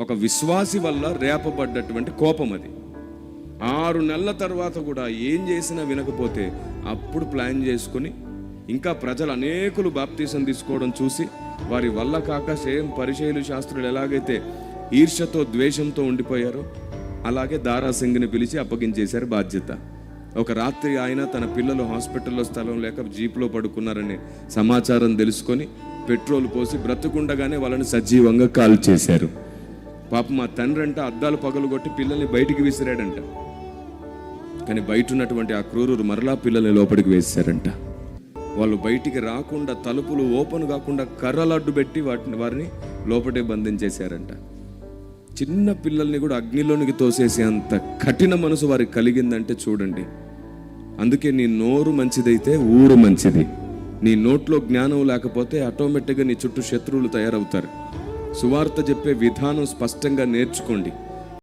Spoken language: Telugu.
ఒక విశ్వాసి వల్ల రేపబడ్డటువంటి కోపం అది. ఆరు నెలల తర్వాత కూడా ఏం చేసినా వినకపోతే అప్పుడు ప్లాన్ చేసుకుని ఇంకా ప్రజలు అనేకులు బాప్తీసం తీసుకోవడం చూసి వారి వల్ల కాక సేమ్ పరిచయలు శాస్త్రులు ఎలాగైతే ఈర్ష్యతో ద్వేషంతో ఉండిపోయారో అలాగే దారాసింగ్ని పిలిచి అప్పగించేశారు బాధ్యత. ఒక రాత్రి ఆయన తన పిల్లలు హాస్పిటల్లో స్థలం లేక జీప్లో పడుకున్నారనే సమాచారం తెలుసుకొని పెట్రోల్ పోసి బ్రతుకుండగానే వాళ్ళని సజీవంగా కాల్ చేశారు. పాప మా తండ్రి అంట అద్దాలు పగలగొట్టి పిల్లల్ని బయటికి విసిరాడంట. కానీ బయట ఉన్నటువంటి ఆ క్రూరులు మరలా పిల్లల్ని లోపలికి వేశారంట వాళ్ళు బయటికి రాకుండా తలుపులు ఓపెన్ కాకుండా కర్రలు అడ్డు పెట్టి వాటిని వారిని లోపటే బంధించేశారంట. చిన్న పిల్లల్ని కూడా అగ్నిలోనికి తోసేసే అంత కఠిన మనసు వారికి కలిగిందంటే చూడండి. అందుకే నీ నోరు మంచిదైతే ఊరు మంచిది. నీ నోట్లో జ్ఞానం లేకపోతే ఆటోమేటిక్గా నీ చుట్టూ శత్రువులు తయారవుతారు. సువార్త చెప్పే విధానం స్పష్టంగా నేర్చుకోండి.